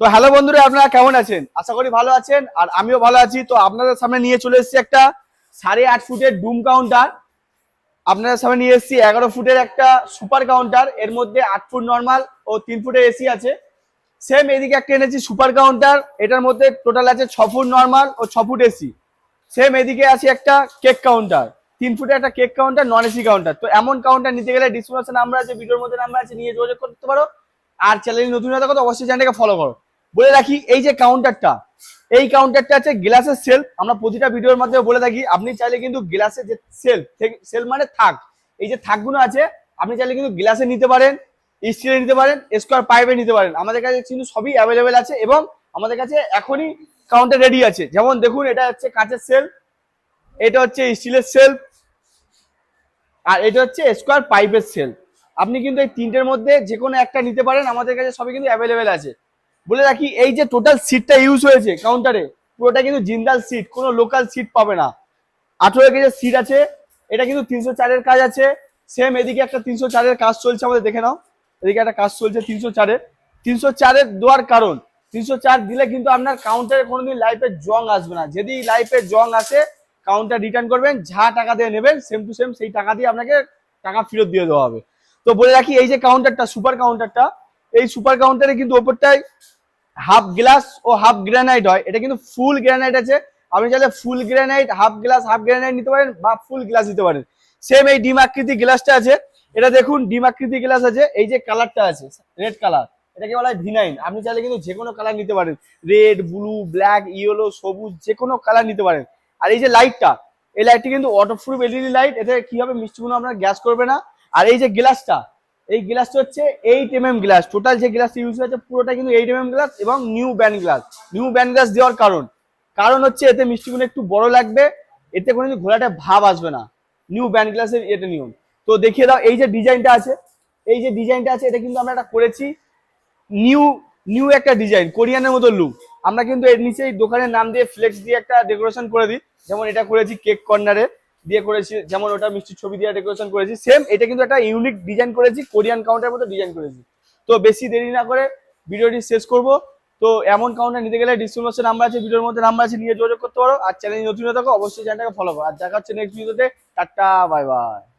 তো হ্যালো বন্ধুরা, আপনারা কেমন আছেন? আশা করি ভালো আছেন, আর আমিও ভালো আছি। তো আপনাদের সামনে নিয়ে চলে এসেছি একটা সাড়ে আট ফুটের ডুম কাউন্টার আপনাদের সামনে নিয়ে এসেছি এগারো ফুটের একটা সুপার কাউন্টার এর মধ্যে আট ফুট নর্মাল ও তিন ফুটের এসি আছে। সেম এদিকে একটা এনেছি সুপার কাউন্টার এটার মধ্যে টোটাল আছে ছ ফুট নর্মাল ও ছ ফুট এসি সেম এদিকে আছে একটা কেক কাউন্টার তিন ফুটের একটা cake counter non AC counter তো এমন কাউন্টার নিতে গেলে ডিসক্রিপশন নাম্বার আছে ভিডিওর মধ্যে নাম্বার আছে, নিয়ে যোগাযোগ করতে পারো। আর চ্যানেল নতুন হতে তো অবশ্যই চ্যানেলটাকে ফলো করো। বলে রাখি, এই যে কাউন্টারটা এই কাউন্টারটা আছে গ্লাসের সেল আমরা প্রতিটা ভিডিওর মাধ্যমে বলে থাকি, আপনি চাইলে কিন্তু গ্লাসের যে সেলফ সেল মানে থাক, এই যে থাকগুলো আছে, আপনি চাইলে কিন্তু গ্লাসে নিতে পারেন স্টিলে নিতে পারেন স্কোয়ার পাইপে নিতে পারেন। আমাদের কাছে কিন্তু সবই অ্যাভেলেবেল আছে এবং আমাদের কাছে এখনই কাউন্টার রেডি আছে। যেমন দেখুন, এটা হচ্ছে কাঁচের সেল এটা হচ্ছে স্টিলের সেল আর এটা হচ্ছে স্কোয়ার পাইপের সেল আপনি কিন্তু এই তিনটের মধ্যে যে কোনো একটা নিতে পারেন, আমাদের কাছে সবই কিন্তু অ্যাভেলেবেল আছে। বলে রাখি, এই যে টোটাল সিটটা ইউজ হয়েছে কাউন্টারে পুরোটা কিন্তু জিন্দাল সিট কোনো লোকাল সিট পাবে না। আঠেরো কেজির সিট আছে, এটা কিন্তু তিনশো চারের কাজ আছে। সেম এদিকে একটা তিনশো চারের কাজ চলছে, আমাদের দেখে নাও। এদিকে একটা কাজ চলছে তিনশো চারের। তিনশো চারের দেওয়ার কারণ, তিনশো চার দিলে কিন্তু আপনার কাউন্টারে কোনোদিন লাইফে জং আসবে না। যদি লাইফে জং আসে কাউন্টার রিটার্ন করবেন, যা টাকা দিয়ে নেবেন সেম টু সেম সেই টাকা দিয়ে আপনাকে টাকা ফেরত দিয়ে দেওয়া হবে। তো বলে রাখি, এই যে কাউন্টারটা সুপার কাউন্টারটা এই সুপার কাউন্টারে কিন্তু ওপরটায় হাফ গ্লাস ও হাফ গ্রানাইট হয়। এটা কিন্তু ফুল গ্রানাইট আছে। আপনি চাইলে full granite half glass half granite নিতে পারেন বা ফুল গ্লাস নিতে পারেন। সেম এই ডিম আকৃতি গ্লাসটা আছে। এটা দেখুন ডিম আকৃতি গ্লাস আছে। এই যে কালারটা আছে রেড কালার এটাকে বলা হয় ভিনাইন আপনি চাইলে কিন্তু যে কোনো কালার নিতে পারেন। রেড ব্লু ব্ল্যাক ইয়েলো সবুজ যে কোনো কালার নিতে পারেন। আর এই যে লাইটটা এই লাইটটি কিন্তু ওয়াটারপ্রুফ এলইডি লাইট এতে কি হবে? মিষ্টিগুলো আপনার গ্যাস করবে না। আর এই যে গ্লাসটা এই গ্লাসটা হচ্ছে eight M M glass total যে গ্লাসটা ইউজ হয়েছে পুরোটা কিন্তু এইট এম এম গ্লাস এবং new band glass new band glass দেওয়ার কারণ। কারণ হচ্ছে এতে মিষ্টিগুলো একটু বড় লাগবে, এতে কোনো ঘোলাটা ভাব আসবে না। নিউ ব্যান্ড গ্লাসের এটা নিয়ম। তো দেখিয়ে দাও, এই যে ডিজাইনটা আছে, এই যে ডিজাইনটা আছে, এটা কিন্তু আমরা একটা করেছি নিউ নিউ একটা ডিজাইন কোরিয়ানের মতো লুক আমরা কিন্তু এর নিচেই দোকানের নাম দিয়ে ফ্লেক্স দিয়ে একটা ডেকোরেশন করে দিই। যেমন এটা করেছি কেক কর্নারে দিয়ে করেছি, যেমন ওটা মিষ্টির ছবি দিয়ে ডেকোরেশন করেছি সেম এটা কিন্তু একটা ইউনিক ডিজাইন করেছি কোরিয়ান কাউন্টার মতো ডিজাইন করেছি। তো বেশি দেরি না করে ভিডিওটি শেষ করব। তো এমন কাউন্টার নিতে গেলে ডিসক্রিপশন নাম্বার আছে, ভিডিওর মধ্যে নাম্বার আছে, নিয়ে যোগাযোগ করতে পারো। আর চ্যানেল নতুন থাকো, অবশ্যই চ্যানেলটাকে ফলো করো। আর দেখা হচ্ছে নেক্সট ভিডিওতে টাটা বাই বাই